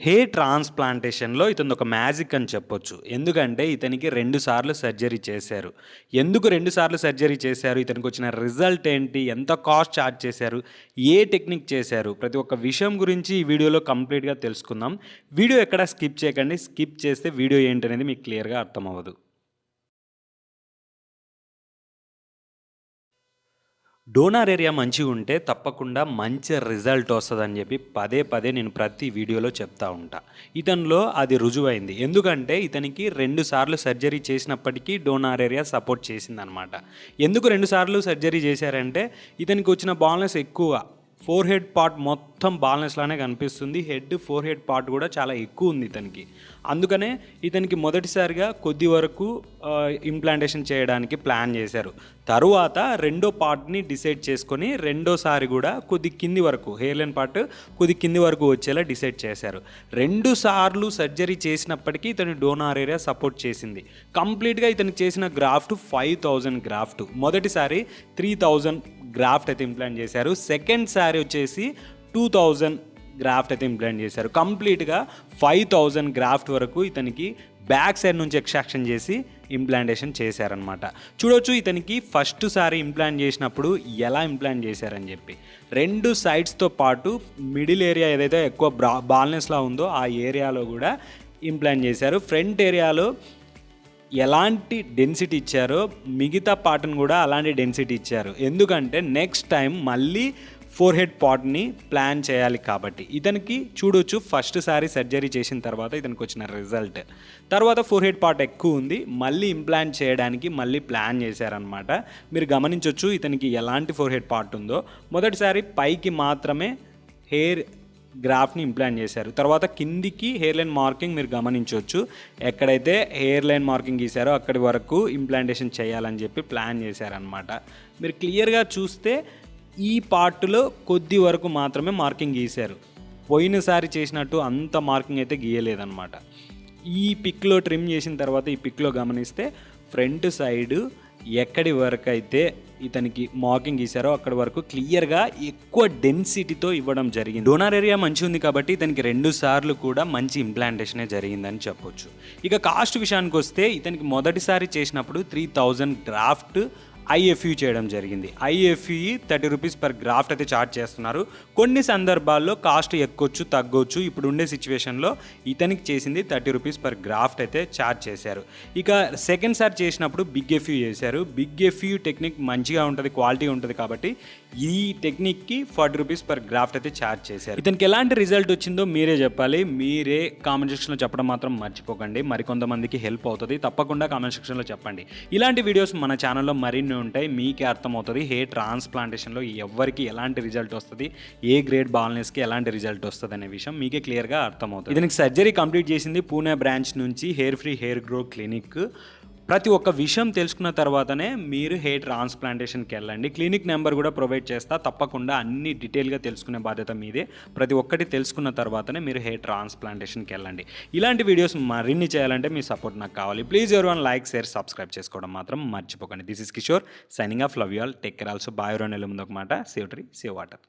Hair ట్రాన్స్‌ప్లాంటేషన్‌లో ఇతను ఒక magic అని చెప్పొచ్చు. ఎందుకంటే ఇతనికి 2 సార్లు సర్జరీ చేశారు. ఎందుకు 2 సార్లు సర్జరీ చేశారు? ఇతనికి వచ్చిన రిజల్ట్ ఏంటి? ఎంత కాస్ట్ చార్జ్ చేశారు? ఏ టెక్నిక్ చేశారు? ప్రతి ఒక్క విషయం గురించి ఈ వీడియోలో కంప్లీట్‌గా తెలుసుకుందాం. వీడియో ఎక్కడ స్కిప్ చేయకండి. స్కిప్ చేస్తే వీడియో ఏంటనేది మీకు క్లియర్‌గా అర్థమవ్వదు. డోనార్ ఏరియా మంచిగా ఉంటే తప్పకుండా మంచి రిజల్ట్ వస్తుందని చెప్పి పదే పదే నేను ప్రతి వీడియోలో చెప్తా ఉంటా. ఇతనిలో అది రుజువైంది. ఎందుకంటే ఇతనికి రెండు సార్లు సర్జరీ చేసినప్పటికీ డోనార్ ఏరియా సపోర్ట్ చేసిందనమాట. ఎందుకు రెండు సార్లు సర్జరీ చేశారంటే ఇతనికి వచ్చిన బాల్‌నెస్ ఎక్కువ. ఫోర్ హెడ్ పార్ట్ మొత్తం బాల్‌నెస్ కనిపిస్తుంది. హెడ్, ఫోర్ హెడ్ పార్ట్ కూడా చాలా ఎక్కువ ఉంది ఇతనికి. అందుకనే ఇతనికి మొదటిసారిగా కొద్ది వరకు ఇంప్లాంటేషన్ చేయడానికి ప్లాన్ చేశారు. తరువాత రెండో పార్ట్‌ని డిసైడ్ చేసుకొని రెండోసారి కూడా కొద్ది కింది వరకు హెయిర్ లైన్ పార్ట్ కొద్ది కింది వరకు వచ్చేలా డిసైడ్ చేశారు. రెండు సార్లు సర్జరీ చేసినప్పటికీ ఇతని డోనార్ ఏరియా సపోర్ట్ చేసింది. కంప్లీట్‌గా ఇతనికి చేసిన గ్రాఫ్ట్ 5000 గ్రాఫ్ట్. మొదటిసారి 3000 గ్రాఫ్ట్ అయితే ఇంప్లాంట్ చేశారు. సెకండ్ శారీ వచ్చేసి 2000 గ్రాఫ్ట్ అయితే ఇంప్లాంట్ చేశారు. కంప్లీట్‌గా 5000 గ్రాఫ్ట్ వరకు ఇతనికి బ్యాక్ సైడ్ నుంచి ఎక్స్ట్రాక్షన్ చేసి ఇంప్లాంటేషన్ చేశారనమాట. చూడొచ్చు ఇతనికి ఫస్ట్ సారి ఇంప్లాంట్ చేసినప్పుడు ఎలా ఇంప్లాంట్ చేశారని చెప్పి. రెండు సైడ్స్‌తో పాటు మిడిల్ ఏరియా ఏదైతే ఎక్కువ బ్రా బాల్‌నెస్‌లా ఉందో ఆ ఏరియాలో కూడా ఇంప్లాంట్ చేశారు. ఫ్రంట్ ఏరియాలో ఎలాంటి డెన్సిటీ ఇచ్చారో మిగతా పాటను కూడా అలాంటి డెన్సిటీ ఇచ్చారు. ఎందుకంటే నెక్స్ట్ టైం మళ్ళీ ఫోర్ హెడ్ పాట్ని ప్లాన్ చేయాలి కాబట్టి. ఇతనికి చూడొచ్చు ఫస్ట్ సారి సర్జరీ చేసిన తర్వాత ఇతనికి వచ్చిన రిజల్ట్. తర్వాత ఫోర్ హెడ్ పాట్ ఎక్కువ ఉంది మళ్ళీ ఇంప్లాంట్ చేయడానికి మళ్ళీ ప్లాన్ చేశారనమాట. మీరు గమనించవచ్చు ఇతనికి ఎలాంటి ఫోర్ హెడ్ పార్ట్ ఉందో. మొదటిసారి పైకి మాత్రమే హెయిర్ గ్రాఫ్ని ఇంప్లాంట్ చేశారు. తర్వాత కిందికి హెయిర్ లైన్ మార్కింగ్ మీరు గమనించవచ్చు ఎక్కడైతే హెయిర్ లైన్ మార్కింగ్ గీశారో అక్కడి వరకు ఇంప్లాంటేషన్ చేయాలని చెప్పి ప్లాన్ చేశారనమాట. మీరు క్లియర్‌గా చూస్తే ఈ పార్ట్‌లో కొద్ది వరకు మాత్రమే మార్కింగ్ గీశారు. పోయినసారి చేసినట్టు అంత మార్కింగ్ అయితే గీయలేదన్నమాట ఈ పిక్‌లో ట్రిమ్ చేసిన తర్వాత ఈ పిక్‌లో గమనిస్తే ఫ్రంట్ సైడ్ ఎక్కడి వరకైతే ఇతనికి మార్కింగ్ గీశారో అక్కడి వరకు క్లియర్‌గా ఎక్కువ డెన్సిటీతో ఇవ్వడం జరిగింది. డోనార్ ఏరియా మంచిగుంది కాబట్టి ఇతనికి రెండు సార్లు కూడా మంచి ఇంప్లాంటేషనే జరిగిందని చెప్పొచ్చు. ఇక కాస్ట్ విషయానికి వస్తే ఇతనికి మొదటిసారి చేసినప్పుడు త్రీ థౌజండ్ డ్రాఫ్ట్ ఐఎఫ్యూ చేయడం జరిగింది. ఐఎఫ్ఈ 30 రూపీస్ పర్ గ్రాఫ్ట్ అయితే చార్జ్ చేస్తున్నారు. కొన్ని సందర్భాల్లో కాస్ట్ ఎక్కొచ్చు, తగ్గొచ్చు. ఇప్పుడు ఉండే సిచ్యువేషన్లో ఇతనికి చేసింది 30 రూపీస్ పర్ గ్రాఫ్ట్ అయితే చార్జ్ చేశారు. ఇక సెకండ్ సార్ చేసినప్పుడు బిగ్ ఎఫ్యూ చేశారు. బిగ్ ఎఫ్యూ టెక్నిక్ మంచిగా ఉంటుంది క్వాలిటీ ఉంటుంది కాబట్టి ఈ టెక్నిక్‌కి 40 రూపీస్ పర్ గ్రాఫ్ట్ అయితే చార్జ్ చేశారు. ఇతనికి ఎలాంటి రిజల్ట్ వచ్చిందో మీరే చెప్పాలి. మీరే కామెంట్ సెక్షన్‌లో చెప్పడం మాత్రం మర్చిపోకండి. మరికొంతమందికి హెల్ప్ అవుతుంది తప్పకుండా కామెంట్ సెక్షన్‌లో చెప్పండి. ఇలాంటి వీడియోస్ మన ఛానల్‌లో మరిన్ని ఉంటాయి. మీకే అర్థమవుతుంది హెయిర్ ట్రాన్స్‌ప్లాంటేషన్‌లో ఎవ్వరికి ఎలాంటి రిజల్ట్ వస్తుంది ఏ గ్రేడ్ బాల్‌నెస్‌కి ఎలాంటి రిజల్ట్ వస్తుంది అనే విషయం మీకే క్లియర్‌గా అర్థమవుతుంది దీనికి సర్జరీ కంప్లీట్ చేసింది పూణే బ్రాంచ్ నుంచి hair free hair grow clinic. ప్రతి ఒక్క విషయం తెలుసుకున్న తర్వాతనే మీరు హెయిర్ ట్రాన్స్ప్లాంటేషన్కి వెళ్ళండి. క్లినిక్ నెంబర్ కూడా ప్రొవైడ్ చేస్తా. తప్పకుండా అన్ని డీటెయిల్గా తెలుసుకునే బాధ్యత మీదే. ప్రతి ఒక్కటి తెలుసుకున్న తర్వాతనే మీరు హెయిర్ ట్రాన్స్ప్లాంటేషన్కి వెళ్ళండి. ఇలాంటి వీడియోస్ మరిన్ని చేయాలంటే మీ సపోర్ట్ నాకు కావాలి. ప్లీజ్ ఎవరు వన్ లైక్ షేర్ సబ్స్క్రైబ్ చేసుకోవడం మాత్రం మర్చిపోకండి. This is Kishore signing off love you all take care also bye రోన్ ఎల్లు ముందు ఒక మాట. Save tree save water